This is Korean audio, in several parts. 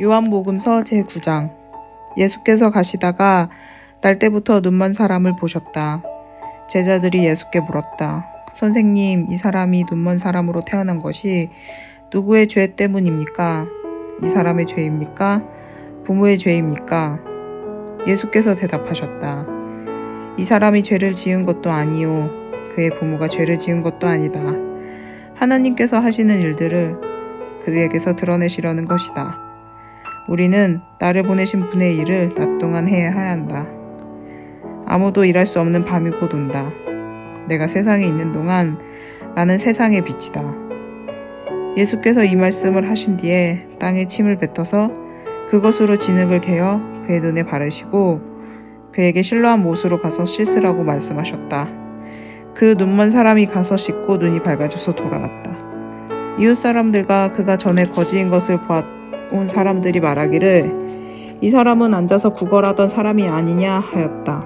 요한복음서 제9장 예수께서 가시다가 날 때부터 눈먼 사람을 보셨다. 제자들이 예수께 물었다. 선생님, 이 사람이 눈먼 사람으로 태어난 것이 누구의 죄 때문입니까? 이 사람의 죄입니까? 부모의 죄입니까? 예수께서 대답하셨다. 이 사람이 죄를 지은 것도 아니요. 그의 부모가 죄를 지은 것도 아니다. 하나님께서 하시는 일들을 그에게서 드러내시려는 것이다. 우리는 나를 보내신 분의 일을 낮 동안 해야 한다. 아무도 일할 수 없는 밤이 곧 온다. 내가 세상에 있는 동안 나는 세상의 빛이다. 예수께서 이 말씀을 하신 뒤에 땅에 침을 뱉어서 그것으로 진흙을 개어 그의 눈에 바르시고 그에게 실로한 못으로 가서 씻으라고 말씀하셨다. 그 눈먼 사람이 가서 씻고 눈이 밝아져서 돌아왔다. 이웃 사람들과 그가 전에 거지인 것을 보아 온 사람들이 말하기를 이 사람은 앉아서 구걸하던 사람이 아니냐 하였다.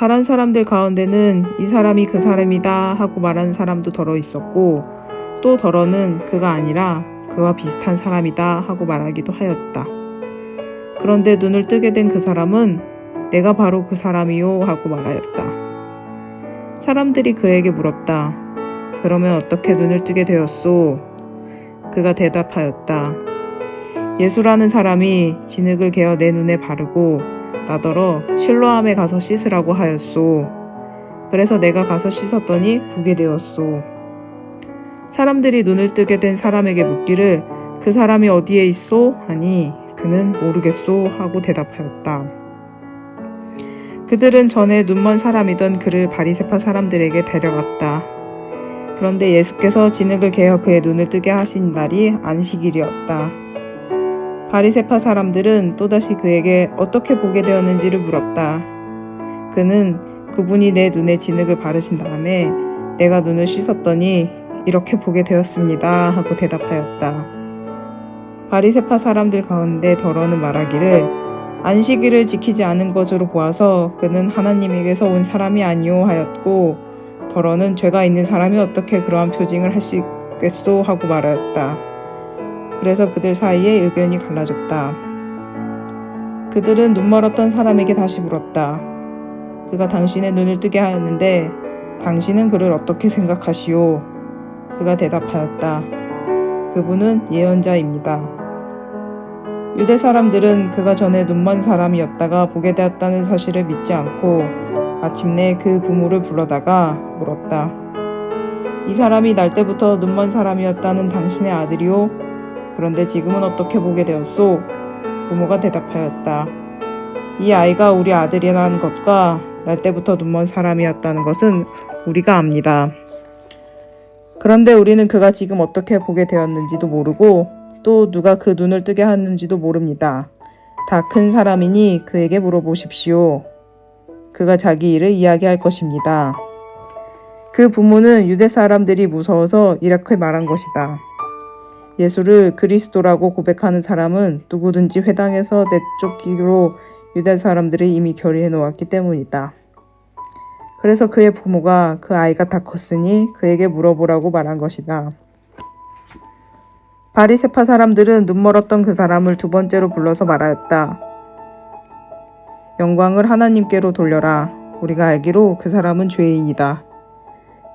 다른 사람들 가운데는 이 사람이 그 사람이다 하고 말하는 사람도 덜어 있었고 또 덜어는 그가 아니라 그와 비슷한 사람이다 하고 말하기도 하였다. 그런데 눈을 뜨게 된 그 사람은 내가 바로 그 사람이요 하고 말하였다. 사람들이 그에게 물었다. 그러면 어떻게 눈을 뜨게 되었소? 그가 대답하였다. 예수라는 사람이 진흙을 개어 내 눈에 바르고 나더러 실로암에 가서 씻으라고 하였소. 그래서 내가 가서 씻었더니 보게 되었소. 사람들이 눈을 뜨게 된 사람에게 묻기를 그 사람이 어디에 있소? 하니 그는 모르겠소 하고 대답하였다. 그들은 전에 눈먼 사람이던 그를 바리세파 사람들에게 데려갔다. 그런데 예수께서 진흙을 개어 그의 눈을 뜨게 하신 날이 안식일이었다. 바리세파 사람들은 또다시 그에게 어떻게 보게 되었는지를 물었다. 그는 그분이 내 눈에 진흙을 바르신 다음에 내가 눈을 씻었더니 이렇게 보게 되었습니다 하고 대답하였다. 바리세파 사람들 가운데 덜어는 말하기를 안식일을 지키지 않은 것으로 보아서 그는 하나님에게서 온 사람이 아니오 하였고 더러는 죄가 있는 사람이 어떻게 그러한 표징을 할 수 있겠소 하고 말하였다. 그래서 그들 사이에 의견이 갈라졌다. 그들은 눈 멀었던 사람에게 다시 물었다. 그가 당신의 눈을 뜨게 하였는데 당신은 그를 어떻게 생각하시오? 그가 대답하였다. 그분은 예언자입니다. 유대 사람들은 그가 전에 눈먼 사람이었다가 보게 되었다는 사실을 믿지 않고 마침내 그 부모를 불러다가 물었다. 이 사람이 날 때부터 눈먼 사람이었다는 당신의 아들이오? 그런데 지금은 어떻게 보게 되었소? 부모가 대답하였다. 이 아이가 우리 아들이라는 것과 날 때부터 눈먼 사람이었다는 것은 우리가 압니다. 그런데 우리는 그가 지금 어떻게 보게 되었는지도 모르고 또 누가 그 눈을 뜨게 하는지도 모릅니다. 다 큰 사람이니 그에게 물어보십시오. 그가 자기 일을 이야기할 것입니다. 그 부모는 유대 사람들이 무서워서 이렇게 말한 것이다. 예수를 그리스도라고 고백하는 사람은 누구든지 회당에서 내쫓기로 유대 사람들이 이미 결의해 놓았기 때문이다. 그래서 그의 부모가 그 아이가 다 컸으니 그에게 물어보라고 말한 것이다. 바리세파 사람들은 눈멀었던 그 사람을 두 번째로 불러서 말하였다. 영광을 하나님께로 돌려라. 우리가 알기로 그 사람은 죄인이다.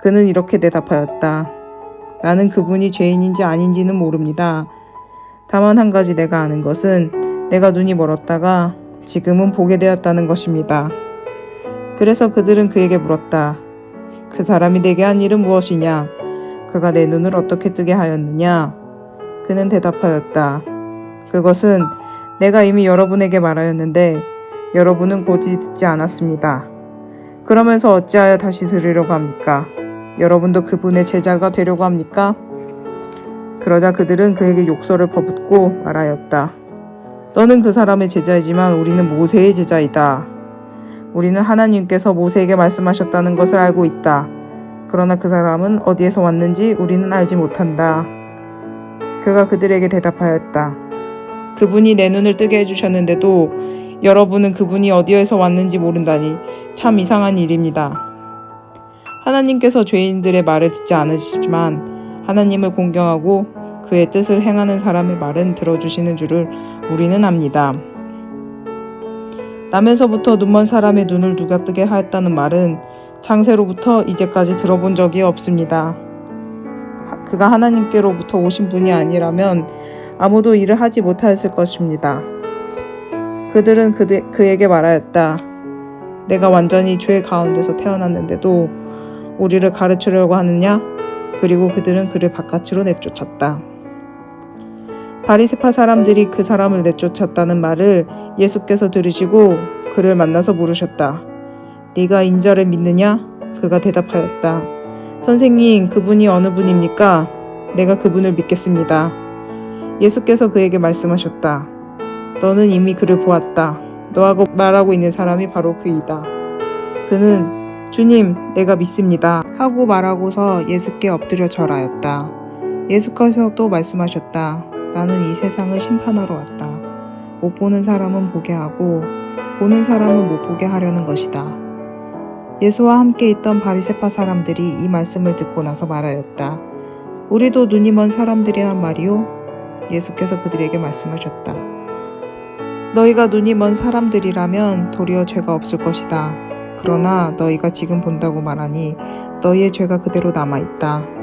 그는 이렇게 대답하였다. 나는 그분이 죄인인지 아닌지는 모릅니다. 다만 한 가지 내가 아는 것은 내가 눈이 멀었다가 지금은 보게 되었다는 것입니다. 그래서 그들은 그에게 물었다. 그 사람이 내게 한 일은 무엇이냐? 그가 내 눈을 어떻게 뜨게 하였느냐? 그는 대답하였다. 그것은 내가 이미 여러분에게 말하였는데 여러분은 고지 듣지 않았습니다. 그러면서 어찌하여 다시 들으려고 합니까? 여러분도 그분의 제자가 되려고 합니까? 그러자 그들은 그에게 욕설을 퍼붓고 말하였다. 너는 그 사람의 제자이지만 우리는 모세의 제자이다. 우리는 하나님께서 모세에게 말씀하셨다는 것을 알고 있다. 그러나 그 사람은 어디에서 왔는지 우리는 알지 못한다. 그가 그들에게 대답하였다. 그분이 내 눈을 뜨게 해주셨는데도 여러분은 그분이 어디에서 왔는지 모른다니 참 이상한 일입니다. 하나님께서 죄인들의 말을 듣지 않으시지만 하나님을 공경하고 그의 뜻을 행하는 사람의 말은 들어주시는 줄을 우리는 압니다. 남에서부터 눈먼 사람의 눈을 누가 뜨게 하였다는 말은 창세로부터 이제까지 들어본 적이 없습니다. 하- 그가 하나님께로부터 오신 분이 아니라면 아무도 일을 하지 못하였을 것입니다. 그들은 그대, 그에게 말하였다. 내가 완전히 죄 가운데서 태어났는데도 우리를 가르치려고 하느냐? 그리고 그들은 그를 바깥으로 내쫓았다. 바리세파 사람들이 그 사람을 내쫓았다는 말을 예수께서 들으시고 그를 만나서 물으셨다. 네가 인자를 믿느냐? 그가 대답하였다. 선생님, 그분이 어느 분입니까? 내가 그분을 믿겠습니다. 예수께서 그에게 말씀하셨다. 너는 이미 그를 보았다. 너하고 말하고 있는 사람이 바로 그이다. 그는 주님, 내가 믿습니다. 하고 말하고서 예수께 엎드려 절하였다. 예수께서 또 말씀하셨다. 나는 이 세상을 심판하러 왔다. 못 보는 사람은 보게 하고 보는 사람은 못 보게 하려는 것이다. 예수와 함께 있던 바리세파 사람들이 이 말씀을 듣고 나서 말하였다. 우리도 눈이 먼 사람들이란 말이요? 예수께서 그들에게 말씀하셨다. 너희가 눈이 먼 사람들이라면 도리어 죄가 없을 것이다. 그러나 너희가 지금 본다고 말하니 너희의 죄가 그대로 남아 있다.